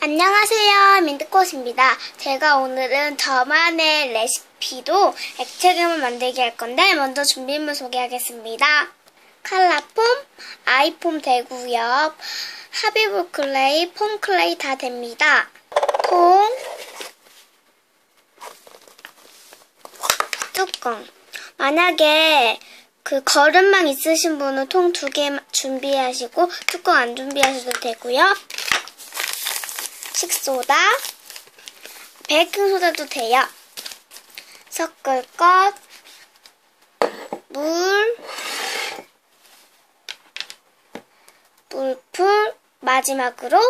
안녕하세요. 민트꽃입니다. 제가 오늘은 저만의 레시피도 액체금을 만들게 할 건데 먼저 준비물 소개하겠습니다. 칼라폼, 아이폼 되고요. 하비브 클레이, 폼 클레이 다 됩니다. 통, 뚜껑. 만약에 그 거름망 있으신 분은 통 두 개 준비하시고 뚜껑 안 준비하셔도 되고요. 식소다, 베이킹소다도 돼요. 섞을 것, 물, 물풀, 마지막으로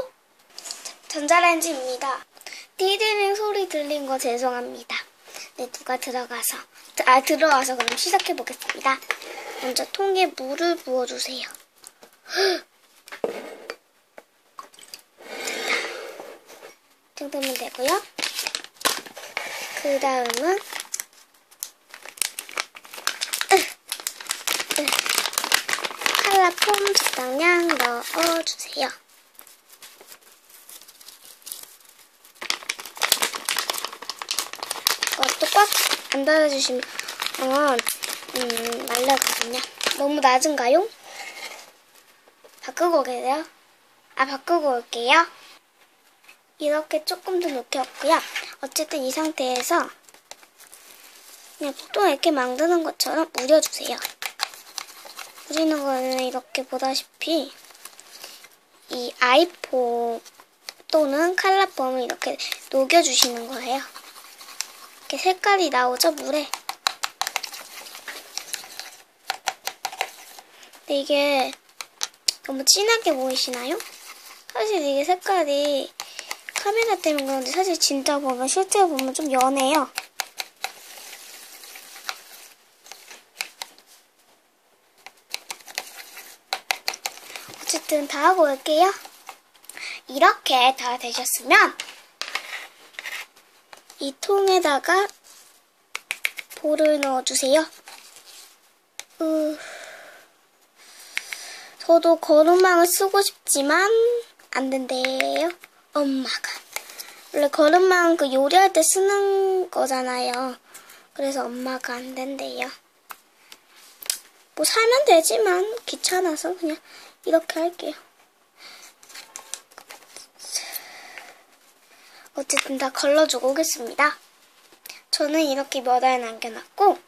전자레인지입니다. 띠디링 소리 들린 거 죄송합니다. 네, 누가 들어가서, 아, 들어와서 그럼 시작해 보겠습니다. 먼저 통에 물을 부어주세요. 정도면 되고요. 그 다음은 칼라 폼 적당량 넣어주세요. 이것도 꽉 안 닫아주시면 음, 말라거든요. 너무 낮은가요? 바꾸고 오게요. 아, 바꾸고 올게요. 이렇게 조금 더 녹였고요. 어쨌든 이 상태에서 그냥 보통 이렇게 만드는 것처럼 우려주세요. 우리는 거는 이렇게 보다시피 이 아이폼 또는 칼라폼을 이렇게 녹여주시는 거예요. 이렇게 색깔이 나오죠, 물에. 근데 이게 너무 진하게 보이시나요? 사실 이게 색깔이 카메라 때문에 그런데 사실 진짜 보면 실제 보면 좀 연해요. 어쨌든 다 하고 올게요. 이렇게 다 되셨으면 이 통에다가 볼을 넣어주세요. 으... 저도 거름망을 쓰고 싶지만 안 된대요. 엄마가. 원래 거름망 그 요리할 때 쓰는 거잖아요. 그래서 엄마가 안 된대요. 뭐 사면 되지만 귀찮아서 그냥 이렇게 할게요. 어쨌든 다 걸러주고 오겠습니다. 저는 이렇게 몇 알 남겨놨고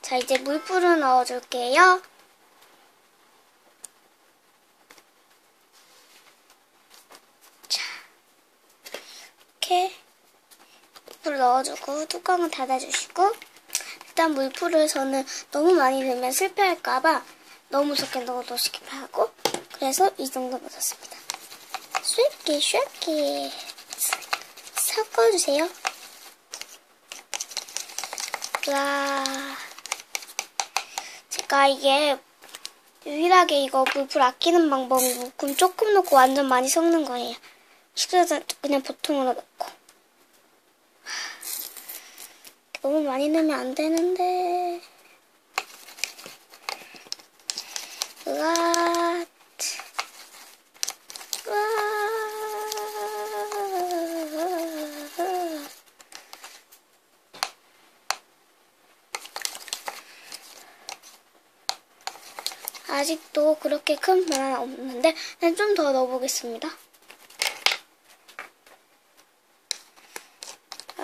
자 이제 물풀을 넣어줄게요. 이렇게 물 넣어주고 뚜껑을 닫아주시고 일단 물풀을 저는 너무 많이 넣으면 실패할까봐 너무 적게 넣어놓으시기 바라고 그래서 이 정도 넣었습니다. 쉽게 쉽게 섞어주세요. 와 제가 이게 유일하게 이거 물풀 아끼는 방법이 묶음 조금 넣고 완전 많이 섞는 거예요. 식초에서 그냥 보통으로 넣고. 너무 많이 넣으면 안 되는데. 으아 아직도 그렇게 큰 변화는 없는데 좀 더 넣어보겠습니다.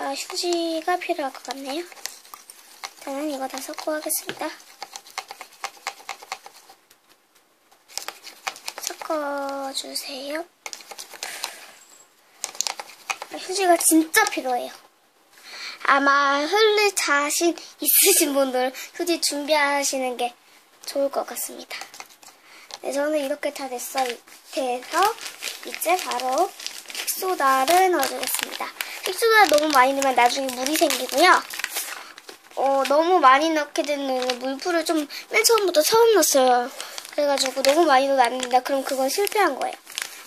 아, 휴지가 필요할 것 같네요. 저는 이거 다 섞고 하겠습니다. 섞어주세요. 아, 휴지가 진짜 필요해요. 아마 흘릴 자신 있으신 분들 휴지 준비하시는 게 좋을 것 같습니다. 네, 저는 이렇게 다 됐어. 돼서 이제 바로 픽소다를 넣어주겠습니다. 픽소다 너무 많이 넣으면 나중에 물이 생기고요. 어, 너무 많이 넣게 되는 물풀을 좀 맨 처음부터 처음 넣었어요. 그래가지고 너무 많이 넣으면 안 된다. 그럼 그건 실패한 거예요.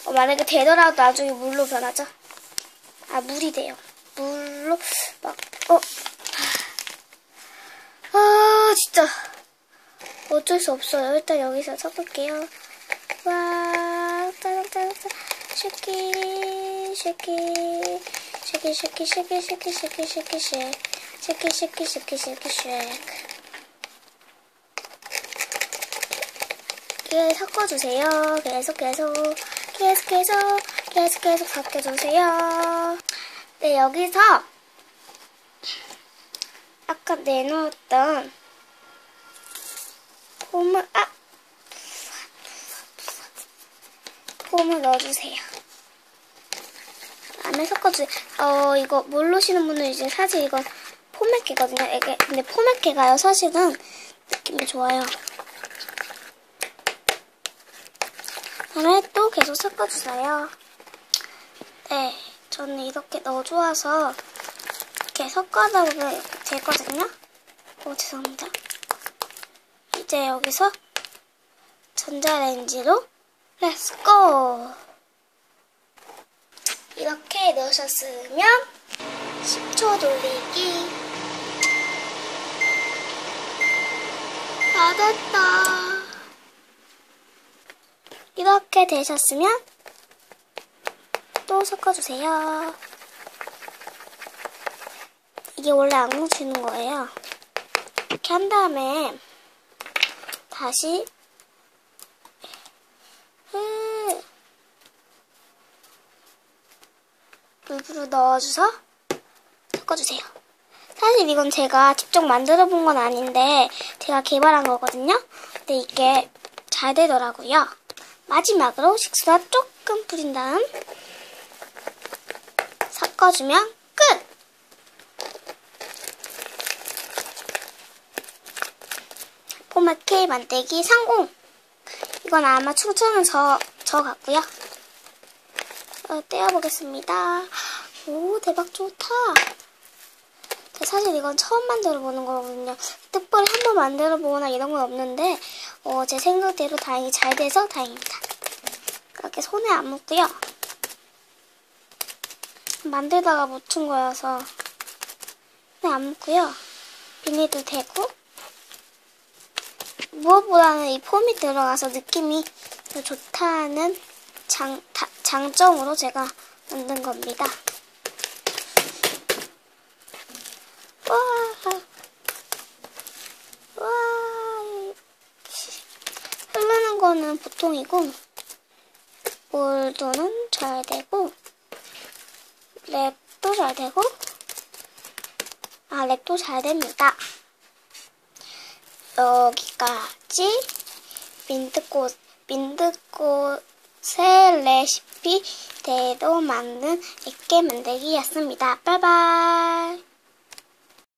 어, 만약에 되더라도 나중에 물로 변하죠. 아, 물이 돼요. 물로 막, 어. 아, 진짜. 어쩔 수 없어요. 일단 여기서 섞을게요. 와, 슈키. 쉐키 쉐키 쉐키 쉐키 쉐키 쉐키 쉐키 쉐키 쉐 쉐키 쉐키 쉐키 쉐키 쉐 이렇게 섞어주세요 계속 계속 계속 계속 계속 계속 섞여주세요 네 여기서 아까 내놓았던 봄을 아 봄을 넣어주세요 안에 섞어주세요. 어 이거 모르시는 분은 이제 사실 이건 포맥기거든요. 이게 근데 포맥기가요 사실은 느낌이 좋아요. 그다음에 또 계속 섞어주세요. 네, 저는 이렇게 넣어주어서 이렇게 섞어다 보면 되거든요. 오, 죄송합니다. 이제 여기서 전자레인지로 렛츠고! 이렇게 넣으셨으면 10초 돌리기 다 됐다. 이렇게 되셨으면 또 섞어주세요. 이게 원래 안 뭉치는 거예요. 이렇게 한 다음에 다시 음, 물부로 넣어줘서 섞어주세요. 사실 이건 제가 직접 만들어 본 건 아닌데 제가 개발한 거거든요. 근데 이게 잘 되더라고요. 마지막으로 식수다 조금 뿌린 다음 섞어주면 끝! 포마케 만들기 성공! 이건 아마 충청은 저, 저 같고요. 어, 떼어보겠습니다. 오, 대박 좋다. 사실 이건 처음 만들어 보는 거거든요. 특별히 한 번 만들어 보거나 이런 건 없는데, 어, 제 생각대로 다행히 잘 돼서 다행입니다. 그렇게 손에 안 묻고요. 만들다가 묻힌 거여서 손에 안 묻고요. 비닐도 되고, 무엇보다는 이 폼이 들어가서 느낌이 더 좋다는 장, 다, 장점으로 제가 만든 겁니다. 와, 와, 거는 보통이고, 몰도는 잘 되고, 랩도 잘 되고, 아, 랩도 잘 됩니다. 여기까지 민트꽃, 민트꽃의 레시피 대로 만든 액게 만들기였습니다. 빠이바이.